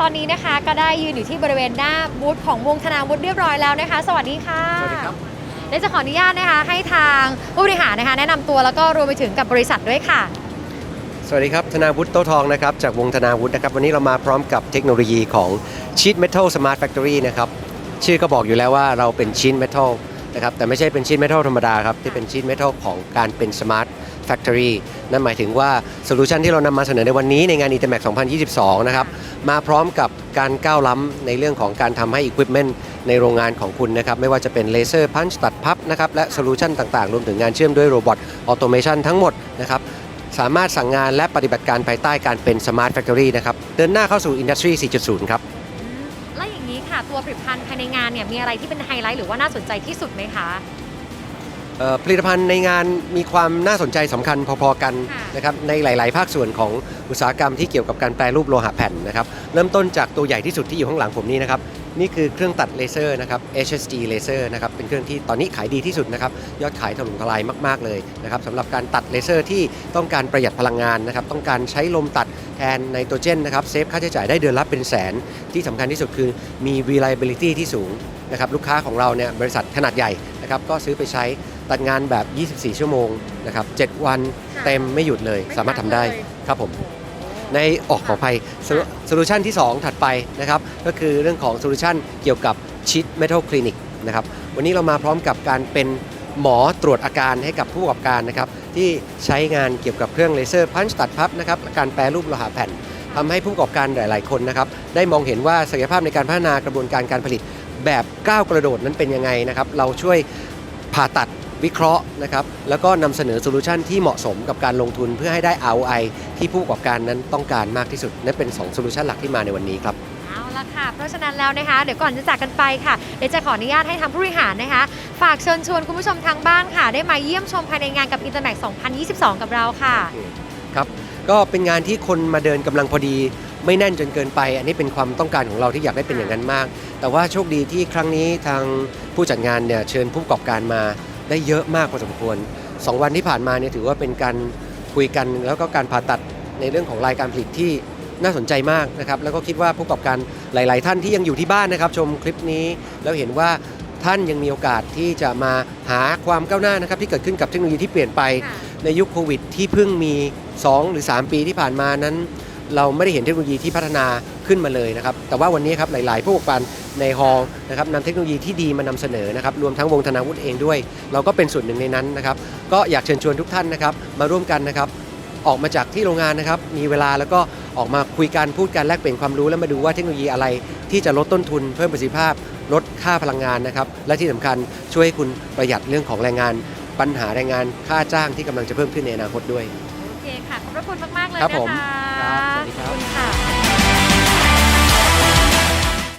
ตอนนี้นะคะก็ได้ยืนอยู่ที่บริเวณหน้าบูธของวงธนาวุฒิเรียบร้อยแล้วนะคะ สวัสดีค่ะสวัสดีครับและจะขออนุญาตนะคะให้ทางผู้บริหารนะคะ แนะนำตัวแล้วก็รวมไปถึงกับบริษัทด้วยค่ะ สวัสดีครับ ธนาวุฒิโตทองนะครับ จากวงธนาวุฒินะครับ วันนี้เรามาพร้อมกับเทคโนโลยีของ Sheet Metal Smart Factory นะครับ ชื่อก็บอกอยู่แล้วว่าเราเป็นชิ้นเมทัล นะครับแต่ไม่ใช่เป็นชิ้นเมทัลธรรมดาครับที่เป็นชิ้นเมทัลของการเป็น Smart Factory นั่นหมายถึงว่าโซลูชันที่เรานำมาเสนอในวันนี้ในงาน Intermax 2022 นะครับมาพร้อมกับการก้าวล้ำในเรื่องของการทำให้ Equipment ในโรงงานของคุณนะครับไม่ว่าจะเป็นเลเซอร์พันช์ตัดพับนะครับและโซลูชันต่างๆ รวมถึงงานเชื่อมด้วยโรบอทออโตเมชันทั้งหมดนะครับสามารถสั่งงานและปฏิบัติการภายใต้การเป็น Smart Factory นะครับเดินหน้าเข้าสู่ Industry 4.0 ครับ และอย่างนี้ค่ะ ตัวผลิตภัณฑ์ภายในงานเนี่ยมีอะไรที่เป็นไฮไลท์หรือว่าน่าสนใจที่สุดไหมคะ เอ่อผลิตภัณฑ์ในงานมีความน่าสนใจสำคัญพอๆกันค่ะ นะครับในหลาย ๆ ภาคส่วนของอุตสาหกรรมที่เกี่ยวกับการแปรรูปโลหะแผ่นนะครับเริ่มต้นจากตัวใหญ่ที่สุดที่อยู่ข้างหลังผมนี่นะครับ นี่คือเครื่องตัดเลเซอร์นะครับ HSG เลเซอร์นะครับ เป็นเครื่องที่ตอนนี้ขายดีที่สุดนะครับ ยอดขายถล่มทลายมาก ๆ เลยนะครับสำหรับการตัดเลเซอร์ที่ต้องการประหยัดพลังงานนะครับ ต้องการใช้ลมตัดแทนไนโตรเจนนะครับ เซฟค่าใช้จ่ายได้เดือนละเป็นแสน ที่สำคัญที่สุดคือมี reliability ที่สูงนะครับ ลูกค้าของเราเนี่ยบริษัทขนาดใหญ่นะครับ ก็ซื้อไปใช้ตัดงานแบบ 24 ชั่วโมงนะครับ 7 วันเต็มไม่หยุดเลย สามารถทำได้ครับผม ในออกขออภัยโซลูชันที่ 2 ถัดไปนะครับก็คือเรื่องของโซลูชันเกี่ยวกับชิดเมทัลคลินิกนะครับวันนี้เรามาพร้อมกับการเป็นหมอตรวจอาการให้กับผู้ประกอบการนะครับที่ใช้งานเกี่ยวกับเครื่องเลเซอร์พันช์ตัดพับนะครับและการแปรรูปโลหะแผ่นทำให้ผู้ประกอบการหลาย ๆ คนนะครับได้มองเห็นว่าศักยภาพในการพัฒนากระบวนการการผลิตแบบก้าวกระโดดนั้นเป็นยังไงนะครับเราช่วยผ่าตัด วิเคราะห์นะครับแล้วก็นำเสนอโซลูชันที่เหมาะสมกับการลงทุนเพื่อให้ได้ ROI ที่ผู้ประกอบการนั้นต้องการมากที่สุดนั่นเป็น2โซลูชันหลักที่มาในวันนี้ครับเอาละค่ะ เพราะฉะนั้นแล้วนะคะ เดี๋ยวก่อนจะจากกันไปค่ะ เดี๋ยวจะขออนุญาตให้ทางผู้บริหารนะคะ ฝากเชิญชวนคุณผู้ชมทางบ้านค่ะ ได้มาเยี่ยมชมภายในงานกับ Intermax 2022 กับเราค่ะ ครับ ก็เป็นงานที่คนมาเดินกำลังพอดีไม่แน่นจนเกินไป อันนี้เป็นความต้องการของเราที่อยากให้เป็นอย่างนั้นมาก แต่ว่าโชคดีที่ครั้งนี้ทางผู้จัดงานเนี่ยเชิญผู้ประกอบการมา ได้เยอะมากพอสมควร 2 วันที่ผ่านมาเนี่ยถือว่าเป็นการคุยกันแล้วก็การผ่าตัดในเรื่องของรายการผลิตที่น่าสนใจมากนะครับแล้วก็คิดว่าผู้ประกอบการหลาย ๆ ท่านที่ยังอยู่ที่บ้านนะครับ ชมคลิปนี้แล้วเห็นว่าท่านยังมีโอกาสที่จะมาหาความก้าวหน้านะครับที่เกิดขึ้นกับเทคโนโลยีที่เปลี่ยนไปในยุคโควิด ที่เพิ่งมี 2 หรือ 3 ปีที่ผ่านมานั้น เราไม่ได้เห็นเทคโนโลยีที่พัฒนาขึ้นมาเลยนะครับแต่ว่าวันนี้ครับหลาย ๆ ผู้ประกอบการ ในฮอลล์นะครับนำเทคโนโลยีที่ดีมานำเสนอนะครับรวมทั้งวงธนาวุฒิเองด้วย เราก็เป็นส่วนหนึ่งในนั้นนะครับก็อยากเชิญชวนทุกท่านนะครับมาร่วมกันนะครับออกมาจากที่โรงงานนะครับมีเวลาแล้วก็ออกมาคุยกันพูดกันแลกเปลี่ยนความรู้แล้วมาดูว่าเทคโนโลยีอะไรที่จะลดต้นทุนเพิ่มประสิทธิภาพ ลดค่าพลังงานนะครับและที่สำคัญช่วยให้คุณประหยัดเรื่องของแรงงาน ปัญหาแรงงานค่าจ้างที่กำลังจะเพิ่มขึ้นในอนาคตด้วยโอเคค่ะขอบพระคุณมากๆเลยครับนะผมคะครับสวัสดีครับขอบคุณค่ะ